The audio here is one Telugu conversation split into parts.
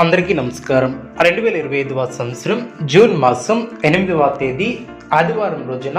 అందరికీ నమస్కారం. రెండు వేల ఇరవై ఐదవ సంవత్సరం జూన్ మాసం ఎనిమిదవ తేదీ ఆదివారం రోజున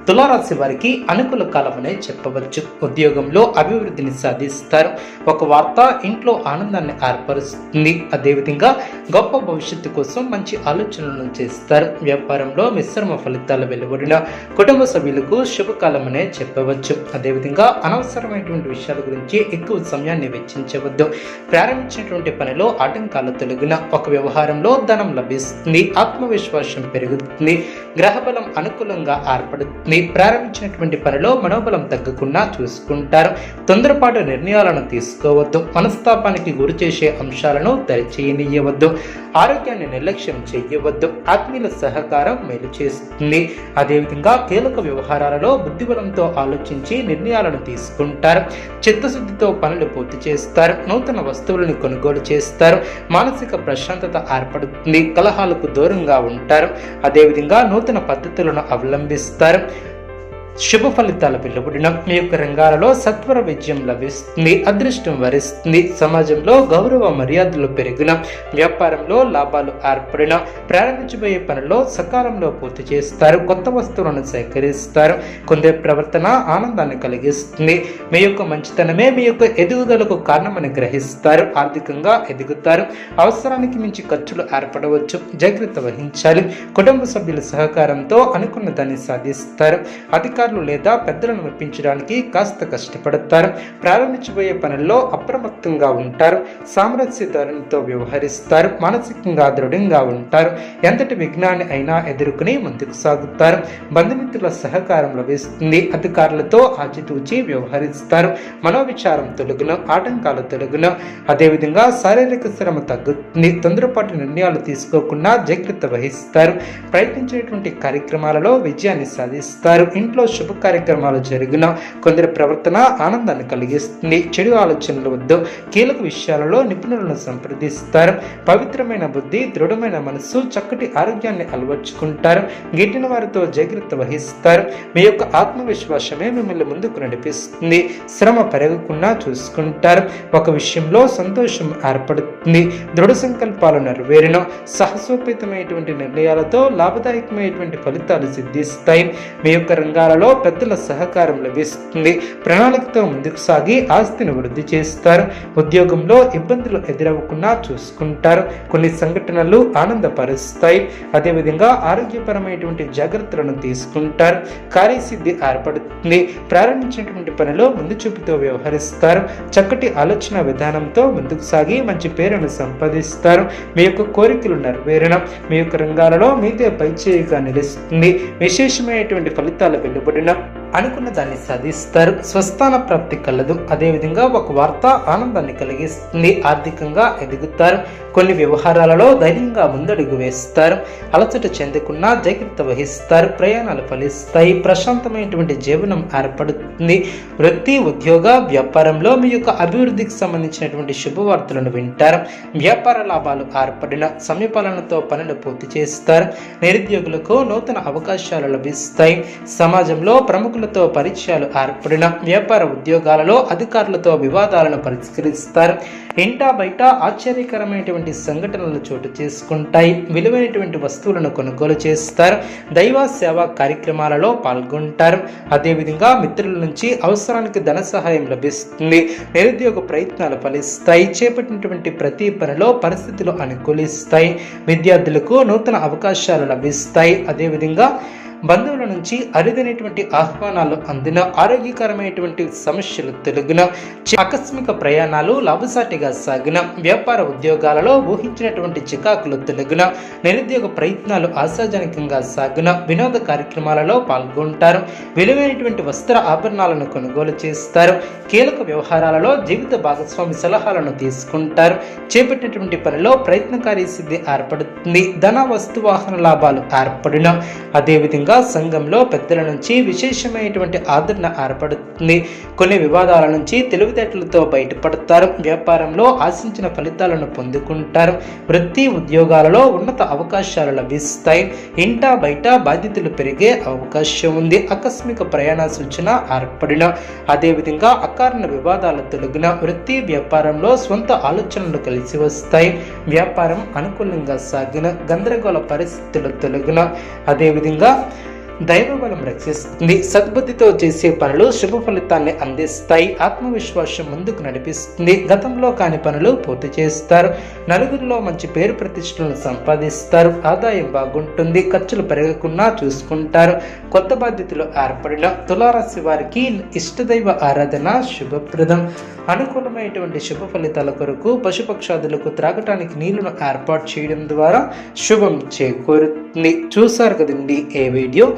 తులారాశి వారికి అనుకూల కాలమనే చెప్పవచ్చు. ఉద్యోగంలో అభివృద్ధిని సాధిస్తారు. ఒక వార్త ఇంట్లో ఆనందాన్ని ఏర్పరుస్తుంది. అదేవిధంగా గొప్ప భవిష్యత్తు కోసం మంచి ఆలోచనలను చేస్తారు. వ్యాపారంలో మిశ్రమ ఫలితాలు వెలువడిన కుటుంబ సభ్యులకు శుభకాలమనే చెప్పవచ్చు. అదేవిధంగా అనవసరమైనటువంటి విషయాల గురించి ఎక్కువ సమయాన్ని వెచ్చించవద్దు. ప్రారంభించినటువంటి పనిలో ఆటంకాలు తొలగిన ఒక వ్యవహారంలో ధనం లభిస్తుంది. ఆత్మవిశ్వాసం పెరుగుతుంది. గ్రహబలం అనుకూలంగా ఏర్పడుతుంది ప్రారంభించినటువంటి పనిలో మనోబలం తగ్గకుండా చూసుకుంటారు. తొందరపాటు నిర్ణయాలను తీసుకోవద్దు. మనస్తాపానికి గురి చేసే అంశాలను దరిచేయనీయవద్దు ఆరోగ్యాన్ని నిర్లక్ష్యం చేయవద్దు ఆత్మీయుల సహకారం మేలు చేస్తుంది. అదేవిధంగా కీలక వ్యవహారాలలో బుద్ధిబలంతో ఆలోచించి నిర్ణయాలను తీసుకుంటారు. చిత్తశుద్ధితో పనులు పూర్తి చేస్తారు. నూతన వస్తువులను కొనుగోలు చేస్తారు. మానసిక ప్రశాంతత ఏర్పడుతుంది. కలహాలకు దూరంగా ఉంటారు. అదేవిధంగా నూతన పద్ధతులను అవలంబిస్తారు. శుభ ఫలితాలు వెలువడిన మీ యొక్క రంగాలలో సత్వర విజయం లభిస్తుంది అదృష్టం వరిస్తుంది. సమాజంలో గౌరవ మర్యాదలు పెరిగిన వ్యాపారంలో లాభాలు ఏర్పడిన ప్రారంభించబోయే పనిలో సకాలంలో పూర్తి చేస్తారు కొత్త వస్తువులను సేకరిస్తారు. కొందరి ప్రవర్తన ఆనందాన్ని కలిగిస్తుంది. మీ యొక్క మంచితనమే మీ యొక్క ఎదుగుదలకు కారణమని గ్రహిస్తారు ఆర్థికంగా ఎదుగుతారు. అవసరానికి మించి ఖర్చులు ఏర్పడవచ్చు జాగ్రత్త వహించాలి. కుటుంబ సభ్యుల సహకారంతో అనుకున్న దాన్ని సాధిస్తారు. అధికారులు లేదా పెద్దలను మెప్పించడానికి కాస్త కష్టపడతారు. ప్రారంభించబోయే పనుల్లో అప్రమత్తంగా ఉంటారు. సామరస్య వ్యవహరిస్తారు. మానసికంగా దృఢంగా ఉంటారు. ఎంతటి విఘ్నాన్ని అయినా ఎదుర్కొని ముందుకు సాగుతారు. బంధుమిత్రుల సహకారం లభిస్తుంది. అధికారులతో ఆచితూచి వ్యవహరిస్తారు. మనోవిచారం తొలగును ఆటంకాలు తొలగును. అదేవిధంగా శారీరక శ్రమ తగ్గుతుంది. తొందరపాటు నిర్ణయాలు తీసుకోకుండా జాగ్రత్త వహిస్తారు. ప్రయత్నించేటువంటి కార్యక్రమాలలో విజయాన్ని సాధిస్తారు. ఇంట్లో శుభ కార్యక్రమాలు జరిగిన కొందరి ప్రవర్తన ఆనందాన్ని కలిగిస్తుంది. చెడు ఆలోచనల వద్ద. కీలక విషయాలలో నిపుణులను సంప్రదిస్తారు. పవిత్రమైన బుద్ధి దృఢమైన మనస్సు చక్కటి ఆరోగ్యాన్ని అలవర్చుకుంటారు. గిట్టిన వారితో జాగ్రత్త వహిస్తారు. మీ యొక్క ఆత్మవిశ్వాసమే మిమ్మల్ని ముందుకు నడిపిస్తుంది. శ్రమ పెరగకుండా చూసుకుంటారు. ఒక విషయంలో సంతోషం ఏర్పడుతుంది. దృఢ సంకల్పాలు నెరవేరిన సాహసోపేతమైనటువంటి నిర్ణయాలతో లాభదాయకమైనటువంటి ఫలితాలు సిద్ధిస్తాయి. మీ యొక్క రంగాలలో పెద్దల సహకారం లభిస్తుంది. ప్రణాళికతో ముందుకు సాగి ఆస్తిని వృద్ధి చేస్తారు. ఉద్యోగంలో ఇబ్బందులు ఎదురవ్వకుండా చూసుకుంటారు. కొన్ని సంఘటనలు ఆనందపరుస్తాయి. అదేవిధంగా ఆరోగ్యపరమైనటువంటి జాగ్రత్తలను తీసుకుంటారు. కార్యసిద్ధి ఏర్పడుతుంది. ప్రారంభించినటువంటి పనిలో ముందు చూపుతో వ్యవహరిస్తారు. చక్కటి ఆలోచన విధానంతో ముందుకు సాగి మంచి పేరును సంపాదిస్తారు. మీ యొక్క కోరికలు నెరవేరడం మీ యొక్క రంగాలలో మీదే పైచేయిగా నిలుస్తుంది. విశేషమైనటువంటి ఫలితాలు వెలువడిన అనుకున్న దాన్ని సాధిస్తారు. స్వస్థాన ప్రాప్తి కలదు. అదేవిధంగా ఒక వార్త ఆనందాన్ని కలిగిస్తుంది. ఆర్థికంగా ఎదుగుతారు. కొన్ని వ్యవహారాలలో ధైర్యంగా ముందడుగు వేస్తారు. అలసట చెందకుండా జాగ్రత్త వహిస్తారు. ప్రయాణాలు ఫలిస్తాయి. ప్రశాంతమైనటువంటి జీవనం ఏర్పడుతుంది. వృత్తి ఉద్యోగ వ్యాపారంలో మీ యొక్క అభివృద్ధికి సంబంధించినటువంటి శుభవార్తలను వింటారు. వ్యాపార లాభాలు ఏర్పడిన సమయపాలనతో పనులు పూర్తి చేస్తారు. నిరుద్యోగులకు నూతన అవకాశాలు లభిస్తాయి. సమాజంలో ప్రముఖులతో పరిచయాలు ఏర్పడిన వ్యాపార ఉద్యోగాలలో అధికారులతో వివాదాలను పరిష్కరిస్తారు. ఇంటా బయట ఆశ్చర్యకరమైనటువంటి సంఘటనలు చోటు చేసుకుంటాయి. విలువైనటువంటి వస్తువులను కొనుగోలు చేస్తారు. దైవ సేవా కార్యక్రమాలలో పాల్గొంటారు. అదేవిధంగా మిత్రుల నుంచి అవసరానికి ధన సహాయం లభిస్తుంది. నిరుద్యోగ ప్రయత్నాలు ఫలిస్తాయి. చేపట్టినటువంటి ప్రతి పనిలో పరిస్థితులు అనుకూలిస్తాయి. విద్యార్థులకు నూతన అవకాశాలు లభిస్తాయి. అదేవిధంగా బంధువుల నుంచి అరుదైనటువంటి ఆహ్వానాలు అందిన ఆరోగ్యకరమైనటువంటి సమస్యలు తొలగిన ఆకస్మిక ప్రయాణాలు లాభసాటిగా సాగిన వ్యాపార ఉద్యోగాలలో ఊహించినటువంటి చికాకులు తొలగిన నిరుద్యోగ ప్రయత్నాలు ఆశాజనకంగా సాగిన వినోద కార్యక్రమాలలో పాల్గొంటారు. విలువైనటువంటి వస్త్ర ఆభరణాలను కొనుగోలు చేస్తారు. కీలక వ్యవహారాలలో జీవిత భాగస్వామి సలహాలను తీసుకుంటారు. చేపట్టినటువంటి పనిలో ప్రయత్నకారీ సిద్ధి ఏర్పడుతుంది. ధన వస్తు వాహన లాభాలు ఏర్పడిన అదేవిధంగా సంఘంలో పెద్దల నుంచి విశేషమైనటువంటి ఆదరణ ఏర్పడుతుంది కొన్ని వివాదాల నుంచి తెలివితేటలతో బయటపడతారు. వ్యాపారంలో ఆశించిన ఫలితాలను పొందుకుంటారు. వృత్తి ఉద్యోగాలలో ఉన్నత అవకాశాలు లభిస్తాయి. ఇంటా బయట బాధ్యతలు పెరిగే అవకాశం ఉంది. ఆకస్మిక ప్రయాణ సూచన ఏర్పడిన అదేవిధంగా అకారణ వివాదాలు తొలగిన వృత్తి వ్యాపారంలో సొంత ఆలోచనలు కలిసి వస్తాయి. వ్యాపారం అనుకూలంగా సాగిన గందరగోళ పరిస్థితులు తొలగిన అదేవిధంగా దైవబలం రక్షిస్తుంది. సద్బుద్ధితో చేసే పనులు శుభ ఫలితాన్ని అందిస్తాయి. ఆత్మవిశ్వాసం ముందుకు నడిపిస్తుంది. గతంలో కాని పనులు పూర్తి చేస్తారు. నలుగురిలో మంచి పేరు ప్రతిష్టలను సంపాదిస్తారు. ఆదాయం బాగుంటుంది. ఖర్చులు పెరగకుండా చూసుకుంటారు. కొత్త బాధ్యతలు ఏర్పడిన తులారాశి వారికి ఇష్టదైవ ఆరాధన శుభప్రదం. అనుకూలమైనటువంటి శుభ ఫలితాల కొరకు పశుపక్షాదులకు త్రాగటానికి నీళ్ళను ఏర్పాటు చేయడం ద్వారా శుభం చేకూరుతుంది. చూసారు కదండి ఏ వీడియో?